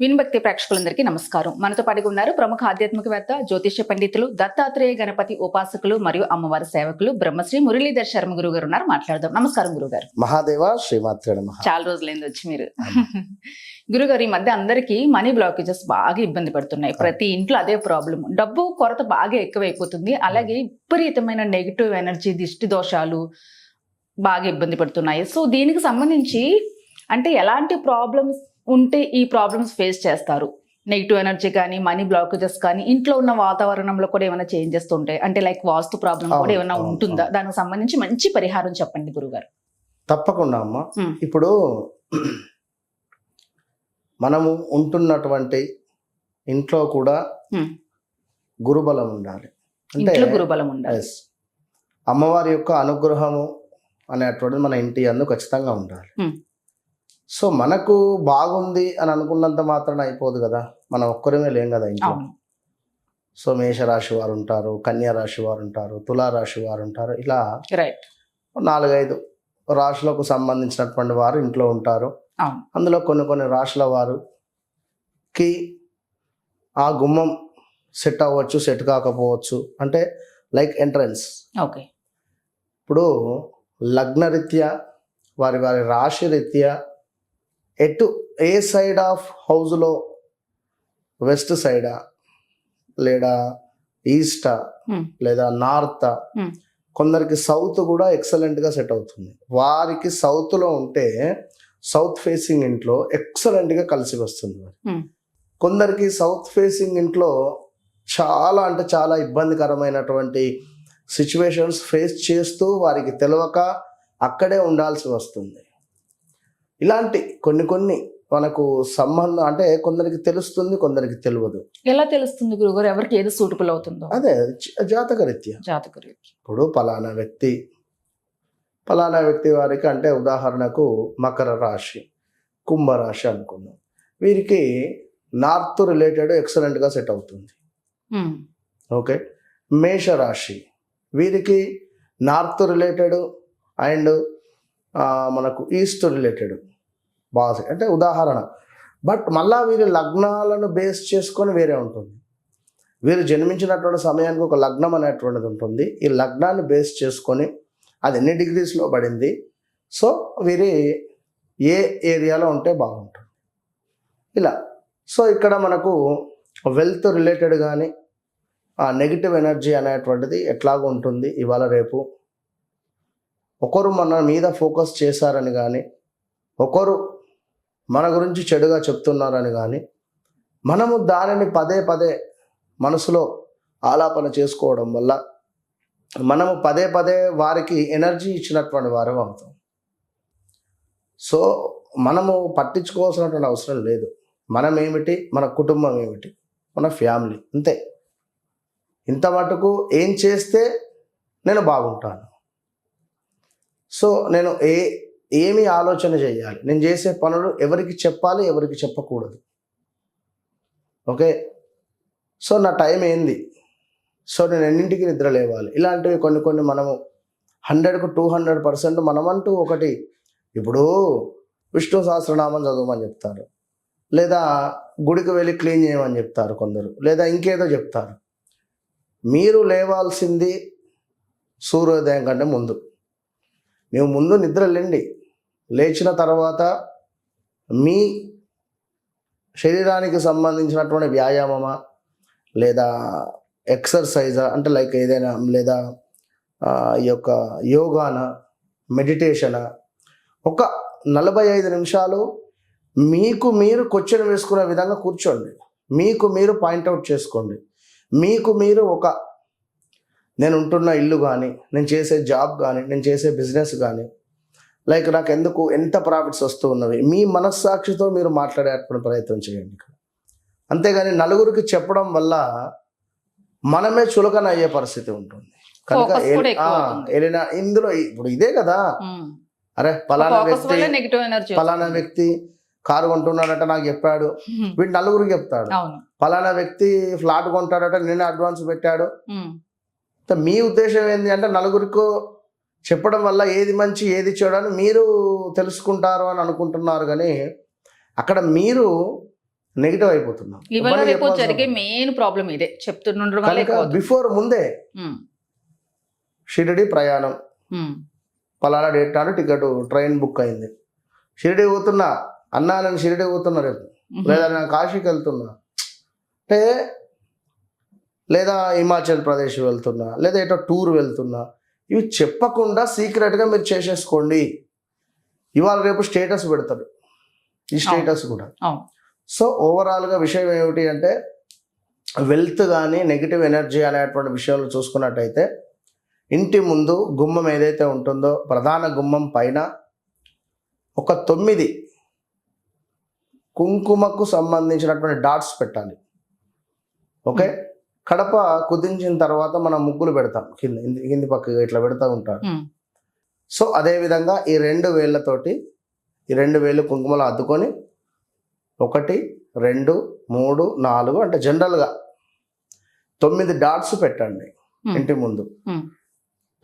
వినభక్తి ప్రేక్షకులందరికీ నమస్కారం. మనతో పాటుగా ఉన్నారు ప్రముఖ ఆధ్యాత్మికవేత్త జ్యోతిష్య పండితులు దత్తాత్రేయ గణపతి ఉపాసకులు మరియు అమ్మవారి సేవకులు బ్రహ్మశ్రీ మురళీధర్ శర్మ గురువు గారు ఉన్నారు. మాట్లాడదాం. నమస్కారం గురుగారు మహాదేవ శ్రీమాత్రే చాలా రోజులైంది వచ్చి మీరు. గురుగారు ఈ మధ్య అందరికీ మనీ బ్లాకేజెస్ బాగా ఇబ్బంది పడుతున్నాయి. ప్రతి ఇంట్లో అదే ప్రాబ్లం డబ్బు కొరత బాగా ఎక్కువైపోతుంది. అలాగే విపరీతమైన నెగిటివ్ ఎనర్జీ దిష్టి దోషాలు బాగా ఇబ్బంది పడుతున్నాయి. సో దీనికి సంబంధించి అంటే ఎలాంటి ప్రాబ్లమ్స్ ఉంటే ఈ ప్రాబ్లమ్స్ ఫేస్ చేస్తారు నెగిటివ్ ఎనర్జీ కానీ మనీ బ్లాకేజెస్ కానీ ఇంట్లో ఉన్న వాతావరణంలో కూడా ఏమైనా చేంజెస్ ఉంటాయి అంటే లైక్ వాస్తు ప్రాబ్లం కూడా ఏమైనా ఉంటుందా. దానికి సంబంధించి మంచి పరిహారం చెప్పండి గురుగారు తప్పకుండా అమ్మ. ఇప్పుడు మనము ఉంటున్నటువంటి ఇంట్లో కూడా. గురుబలం ఉండాలి అంటే గురుబలం ఉండాలి. అమ్మవారి యొక్క అనుగ్రహము అనేటువంటిది మన ఇంటి అందు ఖచ్చితంగా ఉండాలి. సో మనకు బాగుంది అని అనుకున్నంత మాత్రాన అయిపోదు కదా. మనం ఒక్కరమే లేం కదా ఇంట్లో. సో మేషరాశి వారు ఉంటారు కన్యా రాశి వారు ఉంటారు తులారాశి వారు ఉంటారు. ఇలా రైట్ నాలుగైదు రాశులకు సంబంధించినటువంటి వారు ఇంట్లో ఉంటారు. అందులో కొన్ని కొన్ని రాశుల వారుకి ఆ గుమ్మం సెట్ అవ్వచ్చు సెట్ కాకపోవచ్చు. అంటే లైక్ ఎంట్రన్స్. ఓకే. ఇప్పుడు లగ్నరీత్యా వారి వారి రాశి రీత్యా ఎటు ఏ సైడ్ ఆఫ్ హౌస్లో వెస్ట్ సైడా లేదా ఈస్టా. లేదా నార్తా. కొందరికి సౌత్ కూడా ఎక్సలెంట్గా సెట్ అవుతుంది. వారికి సౌత్లో ఉంటే సౌత్ ఫేసింగ్ ఇంట్లో ఎక్సలెంట్గా కలిసి వస్తుంది మరి. కొందరికి సౌత్ ఫేసింగ్ ఇంట్లో చాలా అంటే చాలా ఇబ్బందికరమైనటువంటి సిచ్యువేషన్స్ ఫేస్ చేస్తూ వారికి తెలియక అక్కడే ఉండాల్సి వస్తుంది. ఇలాంటి కొన్ని కొన్ని మనకు సంబంధం అంటే కొందరికి తెలుస్తుంది కొందరికి తెలియదు. ఎలా తెలుస్తుంది గురుగారు ఎవరికి ఏది సూటబుల్ అవుతుందో? అదే జాతకరీత్యా జాతకులు ఇప్పుడు పలానా వ్యక్తి పలానా వ్యక్తి వారికి అంటే ఉదాహరణకు మకర రాశి కుంభరాశి అనుకుందాం. వీరికి నార్త్ రిలేటెడ్ ఎక్సలెంట్గా సెట్ అవుతుంది. ఓకే. మేషరాశి వీరికి నార్త్ రిలేటెడ్ అండ్ మనకు ఈస్ట్ రిలేటెడ్. బాగా అంటే ఉదాహరణ. బట్ మళ్ళా వీరి లగ్నాలను బేస్ చేసుకొని వేరే ఉంటుంది. వీరు జన్మించినటువంటి సమయానికి ఒక లగ్నం అనేటువంటిది ఉంటుంది. ఈ లగ్నాన్ని బేస్ చేసుకొని అది ఎన్ని డిగ్రీస్లో పడింది? సో వీరి ఏ ఏరియాలో ఉంటే బాగుంటుంది. ఇలా. సో ఇక్కడ మనకు వెల్త్ రిలేటెడ్ కానీ ఆ నెగిటివ్ ఎనర్జీ అనేటువంటిది ఎట్లాగ ఉంటుంది. ఇవాళ రేపు ఒకరు మన మీద ఫోకస్ చేశారని కానీ ఒకరు మన గురించి చెడుగా చెప్తున్నారని కానీ మనము దానిని పదే పదే మనసులో ఆలాపన చేసుకోవడం వల్ల మనము పదే పదే వారికి ఎనర్జీ ఇచ్చినటువంటి వారు అవుతాం. సో మనము పట్టించుకోవాల్సినటువంటి అవసరం లేదు. మనం ఏమిటి? మన కుటుంబం ఏమిటి? మన ఫ్యామిలీ. అంతే. ఇంత మటుకు ఏం చేస్తే నేను బాగుంటాను? సో నేను ఏ ఏమి ఆలోచన చేయాలి. నేను చేసే పనులు ఎవరికి చెప్పాలి ఎవరికి చెప్పకూడదు. ఓకే? సో నా టైం ఏంది? సో నేను ఎన్నింటికి నిద్ర లేవాలి? ఇలాంటివి కొన్ని కొన్ని మనము హండ్రెడ్కు టూ హండ్రెడ్ పర్సెంట్ మనమంటూ ఒకటి ఇప్పుడు విష్ణు సహస్రనామం చదవమని చెప్తారు. లేదా గుడికి వెళ్ళి క్లీన్ చేయమని చెప్తారు కొందరు. లేదా ఇంకేదో చెప్తారు. మీరు లేవాల్సింది సూర్యోదయం కంటే ముందు. ನೀವು ముందు నిద్ర లేండి. లేచిన తర్వాత మీ శరీరానికి సంబంధించినటువంటి వ్యాయామమా? లేదా ఎక్సర్సైజా? అంటే లైక్ ఏదైనా లేదా ఈ యొక్క యోగాన? మెడిటేషనా? ఒక నలభై ఐదు నిమిషాలు మీకు మీరు క్వశ్చన్ వేసుకునే విధంగా కూర్చోండి. మీకు మీరు పాయింట్అవుట్ చేసుకోండి. మీకు మీరు ఒక నేను ఉంటున్న ఇల్లు కానీ నేను చేసే జాబ్ కానీ నేను చేసే బిజినెస్ కానీ లైక్ నాకు ఎందుకు ఎంత ప్రాఫిట్స్ వస్తూ ఉన్నవి? మీ మనస్సాక్షితో మీరు మాట్లాడేటువంటి ప్రయత్నం చేయండి ఇక్కడ. అంతేగాని నలుగురికి చెప్పడం వల్ల మనమే చులకన అయ్యే పరిస్థితి ఉంటుంది. కనుక. ఎలినా ఇందులో ఇప్పుడు ఇదే కదా. అరే పలానా వ్యక్తి పలానా వ్యక్తి కారు కొంటున్నాడట నాకు చెప్పాడు. వీడు నలుగురికి చెప్తాడు. పలానా వ్యక్తి ఫ్లాట్ కొంటాడట నేనే అడ్వాన్స్ పెట్టాడు. మీ ఉద్దేశం ఏంటి అంటే నలుగురికి చెప్పడం వల్ల ఏది మంచి ఏది చెడు అని మీరు తెలుసుకుంటారు అని అనుకుంటున్నారు కానీ అక్కడ మీరు నెగిటివ్ అయిపోతున్నాం ఇవాళ ఇబ్బంది రేపు చెప్పాల్సిన జరిగే మెయిన్ ప్రాబ్లం ఇదే. బిఫోర్ ముందే షిరిడి ప్రయాణం. పలానా డేట్ నాడు టికెట్ ట్రైన్ బుక్ అయింది. షిరిడి పోతున్నా అన్నా నేను షిరిడి పోతున్నా రేపు. లేదా నేను కాశీకి వెళ్తున్నా. అంటే లేదా హిమాచల్ ప్రదేశ్ వెళ్తున్నా లేదా ఎటో టూర్ వెళ్తున్నా. ఇవి చెప్పకుండా సీక్రెట్గా మీరు చేసేసుకోండి. ఇవాళ రేపు స్టేటస్ పెడతారు ఈ స్టేటస్ కూడా. సో ఓవరాల్గా విషయం ఏమిటి అంటే వెల్త్ కానీ నెగిటివ్ ఎనర్జీ అనేటువంటి విషయాలు చూసుకున్నట్టయితే ఇంటి ముందు గుమ్మం ఏదైతే ఉంటుందో ప్రధాన గుమ్మం పైన ఒక తొమ్మిది కుంకుమకు సంబంధించినటువంటి డాట్స్ పెట్టాలి. ఓకే? కడప కుదించిన తర్వాత మనం ముగ్గులు పెడతాం. కింద కింది- పక్కగా ఇట్లా పెడతా ఉంటారు. సో అదే విధంగా ఈ రెండు వేళ్ళతోటి ఈ రెండు వేలు కుంకుమలు అద్దుకొని ఒకటి రెండు మూడు నాలుగు అంటే జనరల్గా తొమ్మిది డాట్స్ పెట్టండి ఇంటి ముందు.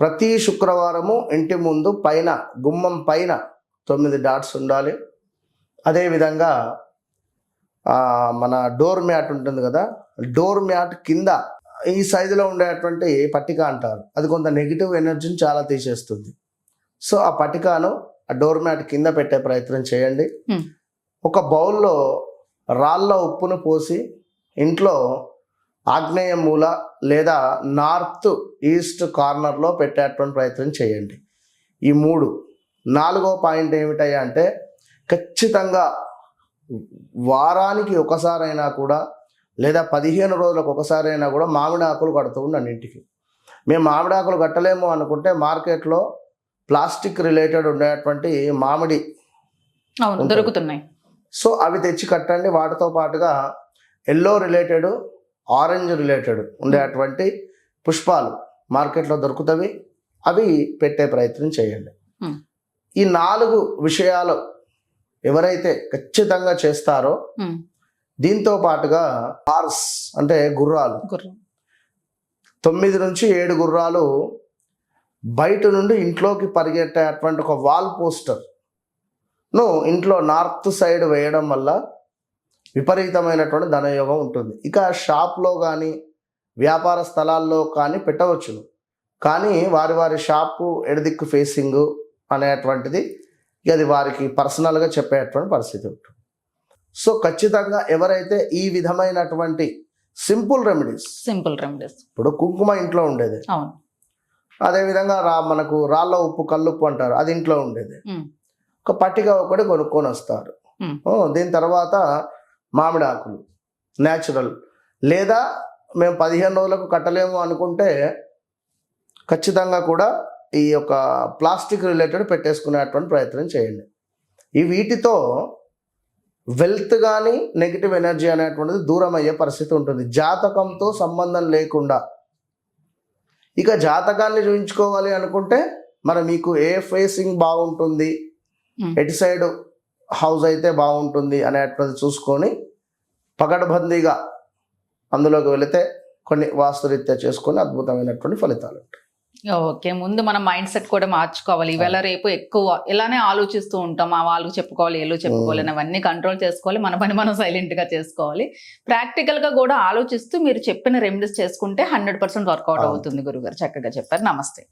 ప్రతి శుక్రవారము ఇంటి ముందు పైన గుమ్మం పైన తొమ్మిది డాట్స్ ఉండాలి. అదేవిధంగా మన డోర్ మ్యాట్ ఉంటుంది కదా డోర్ మ్యాట్ కింద ఈ సైజులో ఉండేటువంటి పట్టిక అంటారు. అది కొంత నెగిటివ్ ఎనర్జీని చాలా తీసేస్తుంది. సో ఆ పట్టికను ఆ డోర్ మ్యాట్ కింద పెట్టే ప్రయత్నం చేయండి. ఒక బౌల్లో రాళ్ళ ఉప్పును పోసి ఇంట్లో ఆగ్నేయ మూల లేదా నార్త్ ఈస్ట్ కార్నర్లో పెట్టేటువంటి ప్రయత్నం చేయండి. ఈ మూడు. నాలుగో పాయింట్ ఏమిటయ్యా అంటే ఖచ్చితంగా వారానికి ఒకసారైనా కూడా లేదా పదిహేను రోజులకు ఒకసారైనా కూడా మామిడి ఆకులు కడుతూ ఉండండి ఇంటికి మేము మామిడి ఆకులు కట్టలేము అనుకుంటే మార్కెట్లో ప్లాస్టిక్ రిలేటెడ్ ఉండేటువంటి మామిడి. దొరుకుతున్నాయి. సో అవి తెచ్చి కట్టండి. వాటితో పాటుగా ఎల్లో రిలేటెడ్ ఆరెంజ్ రిలేటెడ్ ఉండేటువంటి పుష్పాలు మార్కెట్లో దొరుకుతవి. అవి పెట్టే ప్రయత్నం చేయండి. ఈ నాలుగు విషయాలు ఎవరైతే ఖచ్చితంగా చేస్తారో దీంతో పాటుగా హార్స్ అంటే గుర్రాలు. గుర్రం. తొమ్మిది నుంచి ఏడు గుర్రాలు బయట నుండి ఇంట్లోకి పరిగెట్టేటువంటి ఒక వాల్ పోస్టర్. ను ఇంట్లో నార్త్ సైడ్ వేయడం వల్ల విపరీతమైనటువంటి ధనయోగం ఉంటుంది. ఇక షాప్లో కానీ వ్యాపార స్థలాల్లో కానీ పెట్టవచ్చును. కానీ వారి వారి షాపు ఎడదిక్కు ఫేసింగ్ అనేటువంటిది ఇక అది వారికి పర్సనల్గా చెప్పేటువంటి పరిస్థితి ఉంటుంది. సో ఖచ్చితంగా ఎవరైతే ఈ విధమైనటువంటి సింపుల్ రెమెడీస్ సింపుల్ రెమెడీస్. ఇప్పుడు కుంకుమ ఇంట్లో ఉండేది. అవును. అదేవిధంగా రా మనకు రాళ్ళ ఉప్పు కల్లుప్పు అంటారు అది ఇంట్లో ఉండేది. ఒక పట్టిక ఒకటి కొనుక్కొని వస్తారు. దీని తర్వాత మామిడి ఆకులు న్యాచురల్ లేదా మేము పదిహేను రోజులకు కట్టలేము అనుకుంటే ఖచ్చితంగా కూడా ఈ యొక్క ప్లాస్టిక్ రిలేటెడ్ పెట్టేసుకునేటువంటి ప్రయత్నం చేయండి ఈ వీటితో వెల్త్ కానీ నెగిటివ్ ఎనర్జీ అనేటువంటిది దూరం అయ్యే పరిస్థితి ఉంటుంది జాతకంతో సంబంధం లేకుండా ఇక జాతకాన్ని చూపించుకోవాలి అనుకుంటే మరి మీకు ఏ ఫేసింగ్ బాగుంటుంది ఉమ్. ఎటు సైడ్ హౌస్ అయితే బాగుంటుంది అనేటువంటిది చూసుకొని పకడ్బందీగా అందులోకి వెళితే కొన్ని వాస్తురీత్యా చేసుకొని అద్భుతమైనటువంటి ఫలితాలు ఉంటాయి. ఓకే ముందు మన మైండ్ సెట్ కూడా మార్చుకోవాలి. ఇవాళ రేపు ఎక్కువ ఇలానే ఆలోచిస్తూ ఉంటాం. ఆ వాళ్ళకి చెప్పుకోవాలి ఏళ్ళు చెప్పుకోవాలి అవన్నీ కంట్రోల్ చేసుకోవాలి. మన పని మనం సైలెంట్గా చేసుకోవాలి. ప్రాక్టికల్గా కూడా ఆలోచిస్తూ మీరు చెప్పిన రెమెడీస్ చేసుకుంటే హండ్రెడ్ పర్సెంట్ వర్కౌట్. అవుతుంది గురుగారు. చక్కగా చెప్పారు. నమస్తే.